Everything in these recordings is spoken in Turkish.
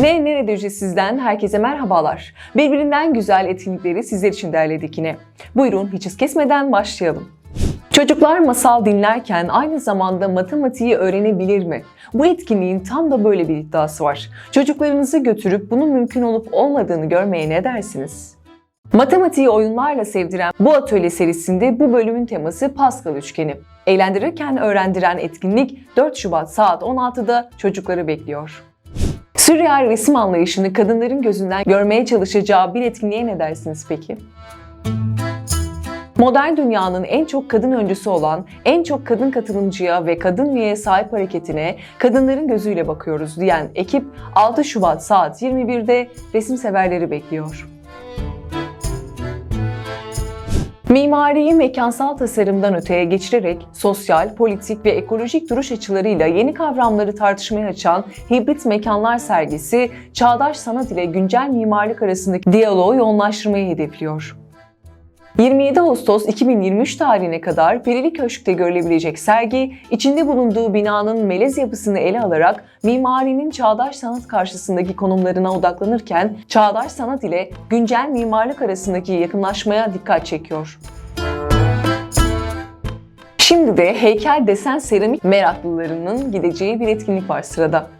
Ne Neredirce sizden herkese merhabalar. Birbirinden güzel etkinlikleri sizler için derledik yine. Buyurun hiç kesmeden başlayalım. Çocuklar masal dinlerken aynı zamanda matematiği öğrenebilir mi? Bu etkinliğin tam da böyle bir iddiası var. Çocuklarınızı götürüp bunun mümkün olup olmadığını görmeye ne dersiniz? Matematiği oyunlarla sevdiren bu atölye serisinde bu bölümün teması Pascal üçgeni. Eğlendirirken öğrendiren etkinlik 4 Şubat saat 16'da çocukları bekliyor. Sürreal resim anlayışını kadınların gözünden görmeye çalışacağı bir etkinliğe ne dersiniz peki? Modern dünyanın en çok kadın öncüsü olan, en çok kadın katılımcıya ve kadın üyeye sahip hareketine kadınların gözüyle bakıyoruz diyen ekip 6 Şubat saat 21'de resim severleri bekliyor. Mimariyi mekansal tasarımdan öteye geçirerek sosyal, politik ve ekolojik duruş açılarıyla yeni kavramları tartışmaya açan Hibrit Mekanlar sergisi, çağdaş sanat ile güncel mimarlık arasındaki diyaloğu yoğunlaştırmayı hedefliyor. 27 Ağustos 2023 tarihine kadar Perili Köşk'te görülebilecek sergi, içinde bulunduğu binanın melez yapısını ele alarak mimarinin çağdaş sanat karşısındaki konumlarına odaklanırken, çağdaş sanat ile güncel mimarlık arasındaki yakınlaşmaya dikkat çekiyor. Şimdi de heykel desen seramik meraklılarının gideceği bir etkinlik var sırada.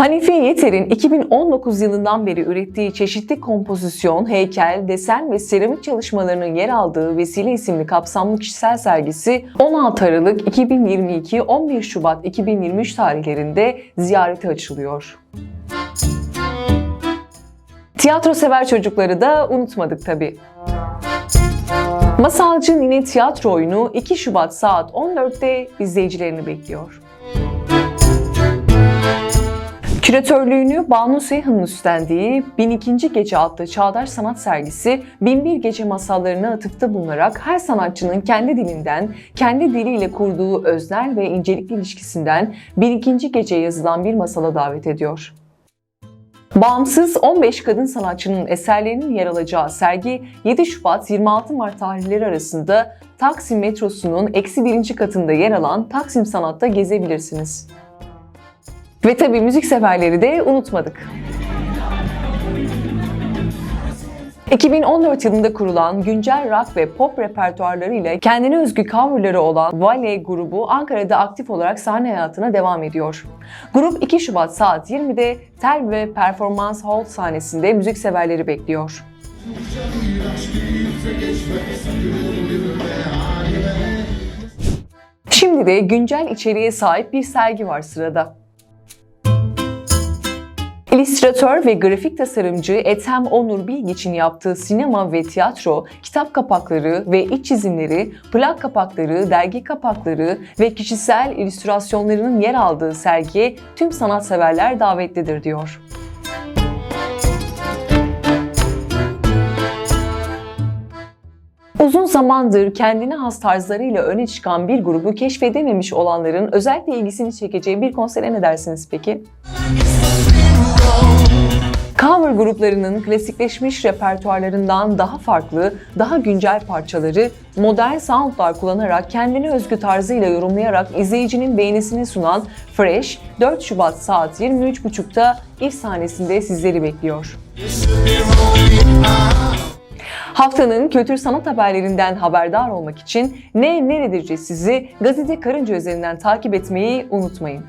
Hanife Yeter'in 2019 yılından beri ürettiği çeşitli kompozisyon, heykel, desen ve seramik çalışmalarının yer aldığı Vesile isimli kapsamlı kişisel sergisi 16 Aralık 2022-11 Şubat 2023 tarihlerinde ziyarete açılıyor. Tiyatro sever çocukları da unutmadık tabii. Masalcı Nine tiyatro oyunu 2 Şubat saat 14'te izleyicilerini bekliyor. Küratörlüğünü Banu Seyhan'ın üstlendiği 1002. Gece adlı çağdaş sanat sergisi 1001 Gece masallarına atıfta bulunarak her sanatçının kendi dilinden, kendi diliyle kurduğu öznel ve incelikli ilişkisinden 1002. Gece yazılan bir masala davet ediyor. Bağımsız 15 kadın sanatçının eserlerinin yer alacağı sergi 7 Şubat 26 Mart tarihleri arasında Taksim metrosunun eksi birinci katında yer alan Taksim Sanat'ta gezebilirsiniz. Ve tabii müzik severleri de unutmadık. 2014 yılında kurulan güncel rock ve pop repertuarlarıyla kendine özgü coverları olan Vale grubu Ankara'da aktif olarak sahne hayatına devam ediyor. Grup 2 Şubat saat 20'de Tel ve Performans Hall sahnesinde müzik severleri bekliyor. Şimdi de güncel içeriğe sahip bir sergi var sırada. İllüstratör ve grafik tasarımcı Ethem Onur Bilgiç'in yaptığı sinema ve tiyatro, kitap kapakları ve iç çizimleri, plak kapakları, dergi kapakları ve kişisel illüstrasyonlarının yer aldığı sergiye tüm sanatseverler davetlidir diyor. Uzun zamandır kendine has tarzlarıyla öne çıkan bir grubu keşfedememiş olanların özellikle ilgisini çekeceği bir konsere ne dersiniz peki? Cover gruplarının klasikleşmiş repertuarlarından daha farklı, daha güncel parçaları modern soundlar kullanarak kendine özgü tarzıyla yorumlayarak izleyicinin beğenisini sunan Fresh, 4 Şubat saat 23.30'da ilk sahnesinde sizleri bekliyor. Haftanın kültür sanat haberlerinden haberdar olmak için Ne Neredirce sizi gazete Karınca üzerinden takip etmeyi unutmayın.